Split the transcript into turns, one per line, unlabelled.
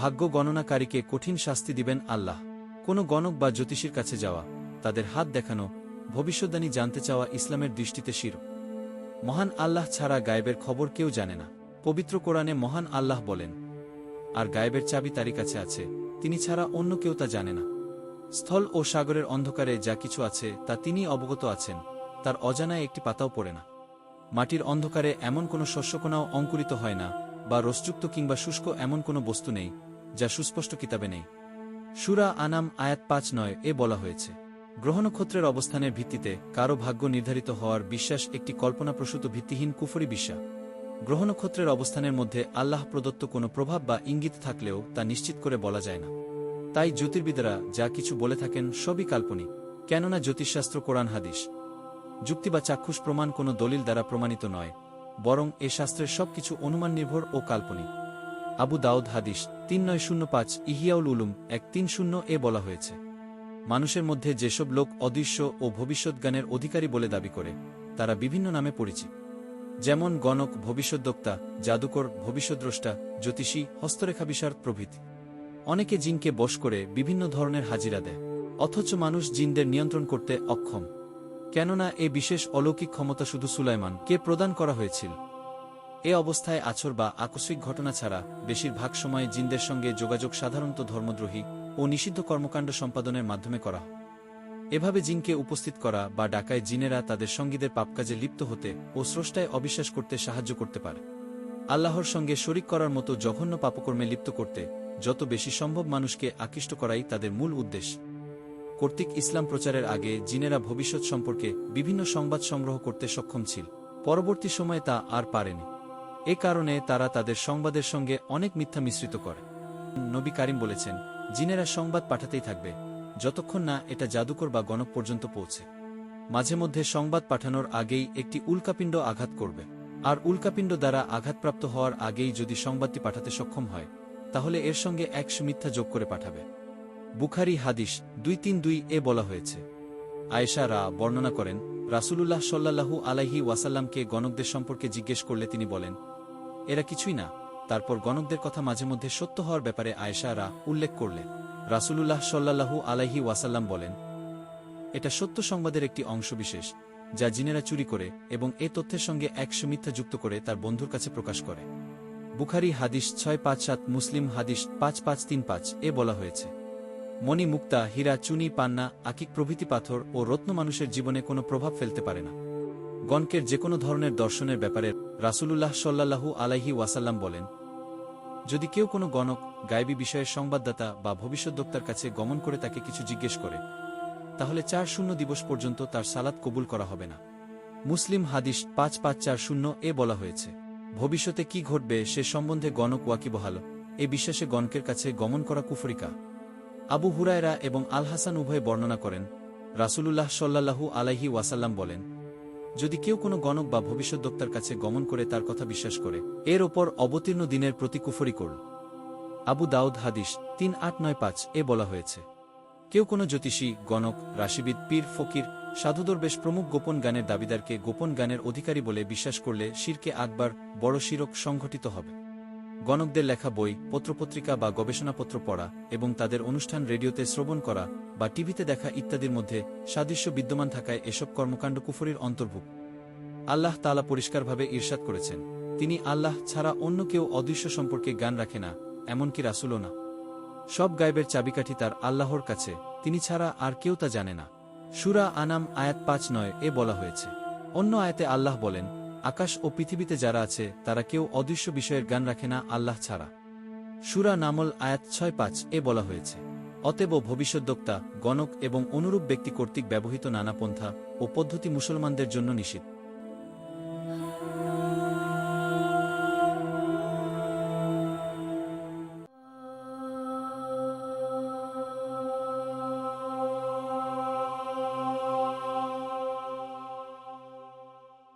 ভাগ্য গণনাকারীকে কঠিন শাস্তি দিবেন আল্লাহ। কোনো গণক বা জ্যোতিষীর কাছে যাওয়া, তাদের হাত দেখানো, ভবিষ্যদ্বাণী জানতে চাওয়া ইসলামের দৃষ্টিতে শির। মহান আল্লাহ ছাড়া গায়েবের খবর কেউ জানে না। পবিত্র কোরআনে মহান আল্লাহ বলেন, আর গায়েবের চাবি তারই কাছে আছে, তিনি ছাড়া অন্য কেউ তা জানে না। স্থল ও সাগরের অন্ধকারে যা কিছু আছে, তা তিনি অবগত আছেন, তার অজানায় একটি পাতাও পড়ে না। মাটির অন্ধকারে এমন কোনো শস্যকোনাও অঙ্কুরিত হয় না, বা রসযুক্ত কিংবা শুষ্ক এমন কোনো বস্তু নেই যা সুস্পষ্ট কিতাবে নেই। সুরা আনাম আয়াত পাঁচ নয় এ বলা হয়েছে গ্রহ নক্ষত্রের অবস্থানের ভিত্তিতে কারও ভাগ্য নির্ধারিত হওয়ার বিশ্বাস একটি কল্পনাপ্রসূত ভিত্তিহীন কুফরি বিশ্বাস। গ্রহ নক্ষত্রের অবস্থানের মধ্যে আল্লাহ প্রদত্ত কোনো প্রভাব বা ইঙ্গিত থাকলেও তা নিশ্চিত করে বলা যায় না। তাই জ্যোতির্বিদরা যা কিছু বলে থাকেন সবই কাল্পনিক, কেননা জ্যোতিষশাস্ত্র, কোরআন, হাদিস। যুক্তি বা চাক্ষুষ প্রমাণ কোনো দলিল দ্বারা প্রমাণিত নয়, বরং এ শাস্ত্রের সবকিছু অনুমান নির্ভর ও কাল্পনিক। আবু দাউদ হাদিস তিন নয় শূন্য পাঁচ ইহিয়াউল উলুম এক তিন শূন্য এ বলা হয়েছে। মানুষের মধ্যে যেসব লোক অদৃশ্য ও ভবিষ্যৎজ্ঞানের অধিকারী বলে দাবি করে, তারা বিভিন্ন নামে পরিচিত। যেমন গণক ভবিষ্যদ্বক্তা জাদুকর, ভবিষ্যদ্রষ্টা, জ্যোতিষী হস্তরেখা বিশার প্রভৃতি। অনেকে জিনকে বশ করে বিভিন্ন ধরনের হাজিরা দেয়, অথচ মানুষ জিনদের নিয়ন্ত্রণ করতে অক্ষম। কেননা এ বিশেষ অলৌকিক ক্ষমতা শুধু সুলাইমান কে প্রদান করা হয়েছিল। এ অবস্থায় আছর বা আকস্মিক ঘটনা ছাড়া বেশিরভাগ সময় জিনদের সঙ্গে যোগাযোগ সাধারণত ধর্মদ্রোহী ও নিষিদ্ধ কর্মকাণ্ড সম্পাদনের মাধ্যমে করা এভাবে জিনকে উপস্থিত করা বা ডাকায় জিনেরা তাদের সঙ্গীদের পাপকাজে লিপ্ত হতে ও স্রষ্টায় অবিশ্বাস করতে সাহায্য করতে পারে। আল্লাহর সঙ্গে শরিক করার মতো জঘন্য পাপকর্মে লিপ্ত করতে যত বেশি সম্ভব মানুষকে আকৃষ্ট করাই তাদের মূল উদ্দেশ্য কর্তৃক ইসলাম প্রচারের আগে জিনেরা ভবিষ্যৎ সম্পর্কে বিভিন্ন সংবাদ সংগ্রহ করতে সক্ষম ছিল। পরবর্তী সময়ে তা আর পারেনি। এ কারণে তারা তাদের সংবাদের সঙ্গে অনেক মিথ্যা মিশ্রিত করে। নবী কারিম বলেছেন, জিনেরা সংবাদ পাঠাতেই থাকবে, যতক্ষণ না এটা জাদুকর বা গণক পর্যন্ত পৌঁছে। মাঝে মধ্যে সংবাদ পাঠানোর আগেই একটি উল্কাপিণ্ড আঘাত করবে। আর উল্কাপিণ্ড দ্বারা আঘাতপ্রাপ্ত হওয়ার আগেই যদি সংবাদটি পাঠাতে সক্ষম হয়, তাহলে এর সঙ্গে একশো মিথ্যা যোগ করে পাঠাবে। বুখারি হাদিস দুই তিন দুই এ বলা হয়েছে। আয়েশা রা বর্ণনা করেন রাসূলুল্লাহ সাল্লাল্লাহু আলাইহি ওয়াসাল্লামকে গণকদের সম্পর্কে জিজ্ঞেস করলে তিনি বলেন, এরা কিছুই না। তারপর গণকদের কথা মাঝে মধ্যে সত্য হওয়ার ব্যাপারে আয়েশা রা উল্লেখ করলে, রাসূলুল্লাহ সাল্লাল্লাহু আলাইহি ওয়াসাল্লাম বলেন, এটা সত্য সংবাদের একটি অংশবিশেষ, যা জিনেরা চুরি করে এবং এ তথ্যের সঙ্গে একশো মিথ্যা যুক্ত করে তার বন্ধুর কাছে প্রকাশ করে। বুখারি হাদিস ছয় পাঁচ সাত, মুসলিম হাদিস পাঁচ পাঁচ তিন পাঁচ, এ বলা হয়েছে। মণি মুক্তা হীরা, চুনি, পান্না, আকিক প্রভৃতি পাথর ও রত্ন মানুষের জীবনে কোনো প্রভাব ফেলতে পারে না। গণকের যে কোনো ধরনের দর্শনের ব্যাপারে রাসূলুল্লাহ সাল্লাল্লাহু আলাইহি ওয়াসাল্লাম বলেন, যদি কেউ কোনো গণক, গায়েবী বিষয়ের সংবাদদাতা বা ভবিষ্যদ্বক্তার কাছে গমন করে তাকে কিছু জিজ্ঞেস করে, তাহলে চার শূন্য দিবস পর্যন্ত তার সালাত কবুল করা হবে না। মুসলিম হাদিস পাঁচ পাঁচ চার শূন্য এ বলা হয়েছে, ভবিষ্যতে কি ঘটবে সে সম্বন্ধে গণক ওয়াকিবহাল, এ বিশ্বাসে গণকের কাছে গমন করা কুফরিকা। আবু হুরায়রা এবং আল হাসান উভয়ে বর্ণনা করেন, রাসূলুল্লাহ সাল্লাল্লাহু আলাইহি ওয়াসাল্লাম বলেন, যদি কেউ কোনো গণক বা ভবিষ্যদ্বক্তার কাছে গমন করে তার কথা বিশ্বাস করে, এর ওপর অবতীর্ণ দিনের প্রতি কুফরি করল আবু দাউদ হাদিস তিন আট নয় পাঁচ এ বলা হয়েছে, কেউ কোনো জ্যোতিষী, গণক, রাশিবিদ, পীর, ফকির, সাধুদর বেশ প্রমুখ গোপন গানের দাবিদারকে গোপন গানের অধিকারী বলে বিশ্বাস করলে শিরকে আকবার বড় শিরক সংঘটিত হবে। গণকদের লেখা বই, পত্রপত্রিকা বা গবেষণাপত্র পড়া এবং তাদের অনুষ্ঠান রেডিওতে শ্রবণ করা বা টিভিতে দেখা ইত্যাদির মধ্যে সাদৃশ্য বিদ্যমান থাকায় এসব কর্মকাণ্ড কুফরির অন্তর্ভুক্ত। আল্লাহ তালা পরিষ্কারভাবে ঈর্ষাদ করেছেন, তিনি আল্লাহ ছাড়া অন্য কেউ অদৃশ্য সম্পর্কে জ্ঞান রাখে না, এমনকি রাসুলও না। সব গায়েবের চাবিকাঠি তার আল্লাহর কাছে, তিনি ছাড়া আর কেউ তা জানে না। সুরা আনাম আয়াত পাঁচ নয় এ বলা হয়েছে। অন্য আয়াতে আল্লাহ বলেন আকাশ ও পৃথিবীতে যারা আছে, তারা কেউ অদৃশ্য বিষয়ের জ্ঞান রাখে না আল্লাহ ছাড়া। সুরা নামল আয়াত ছয় পাঁচ এ বলা হয়েছে, অতএব ভবিষ্যদ্যোক্তা গণক এবং অনুরূপ ব্যক্তি কর্তৃক ব্যবহৃত নানা পন্থা ও পদ্ধতি মুসলমানদের জন্য নিষিদ্ধ।